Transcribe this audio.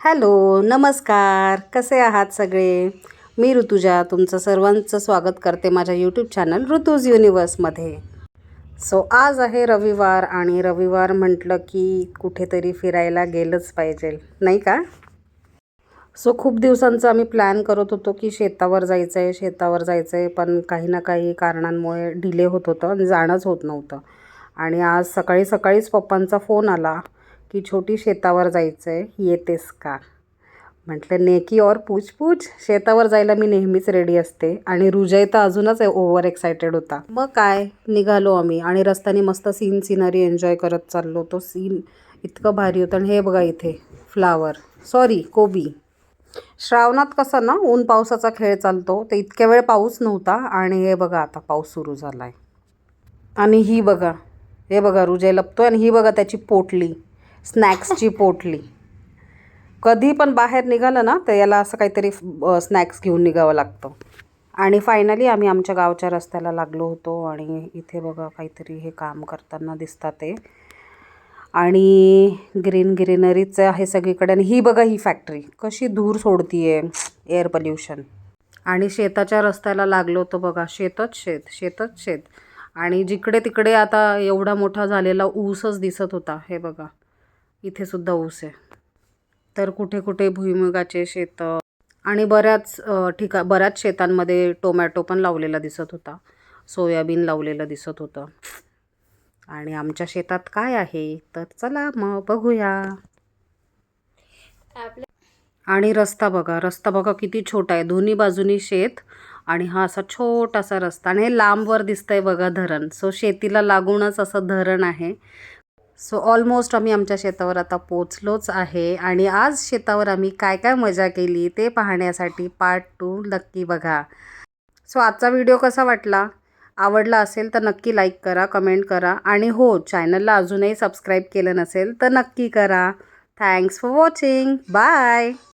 Hello नमस्कार. कसे आहात सगळे? मी ऋतुजा तुमचं सर्वांचं स्वागत करते माझ्या यूट्यूब चॅनल ऋतूज युनिवर्समध्ये सो आज आहे रविवार आणि रविवार म्हटलं की कुठेतरी फिरायला गेलंच पाहिजे नाही का? सो खूप दिवसांचं आम्ही प्लॅन करत होतो की शेतावर जायचं आहे शेतावर जायचं आहे पण काही ना काही कारणांमुळे डिले होत होतं आणि जाणंच होत नव्हतं. आणि आज सकाळी सकाळीच पप्पांचा फोन आला. की छोटी शेतावर जायचं आहे येतेस का? म्हटलं नेकी और पूछ पूछ शेतावर जायला मी नेहमीच रेडी असते आणि रुजय तर अजूनच ओव्हर एक्सायटेड होता. मग काय? निघालो आम्ही आणि रस्त्याने मस्त सीन सिनरी एन्जॉय करत चाललो. तो सीन इतकं भारी होतं आणि हे बघा इथे फ्लावर सॉरी कोबी. श्रावणात कसं ना ऊन पावसाचा खेळ चालतो. तर इतक्या वेळ पाऊस नव्हता आणि हे बघा आता पाऊस सुरू झाला आहे आणि ही बघा हे बघा रुजय लपतोय आणि ही बघा त्याची पोटली. स्नॅक्सची पोटली. कधी पण बाहेर निघालं ना तर याला असं काहीतरी स्नॅक्स घेऊन निघावं लागतं. आणि फायनली आम्ही आमच्या गावच्या रस्त्याला लागलो होतो आणि इथे बघा काहीतरी हे काम करताना दिसतात ते. आणि ग्रीन ग्रीनरीचं आहे सगळीकडे आणि ही बघा ही फॅक्टरी कशी धूर सोडती आहे एअर पल्युशन आणि शेताच्या रस्त्याला लागलो होतो बघा शेतच शेत शेतच शेत. आणि जिकडे तिकडे आता एवढा मोठा झालेला ऊसच दिसत होता हे बघा. इथे सुद्धा ऊस आहे. तर कुठे कुठे भुईमुगाचे शेतं आणि बऱ्याच ठिका बऱ्याच शेतांमध्ये टोमॅटो पण लावलेला दिसत होता. सोयाबीन लावलेलं दिसत होतं. आणि आमच्या शेतात काय आहे? तर चला मग बघूया. आणि रस्ता बघा रस्ता बघा किती छोटा आहे. दोन्ही बाजूनी शेत आणि हा असा छोटासा रस्ता. आणि हे लांबवर दिसतंय बघा धरण. सो शेतीला लागूनच असं धरण आहे. सो ऑलमोस्ट आम्ही आमच्या शेतावर आता पोचलोच आहे. आणि आज शेतावर आम्ही काय काय मजा केली ते पाहण्यासाठी पार्ट टू नक्की बघा. सो आजचा व्हिडिओ कसा वाटला? आवडला असेल तर नक्की लाईक करा कमेंट करा. आणि हो चॅनलला अजूनही सबस्क्राईब केलं नसेल तर नक्की करा. Thanks for watching bye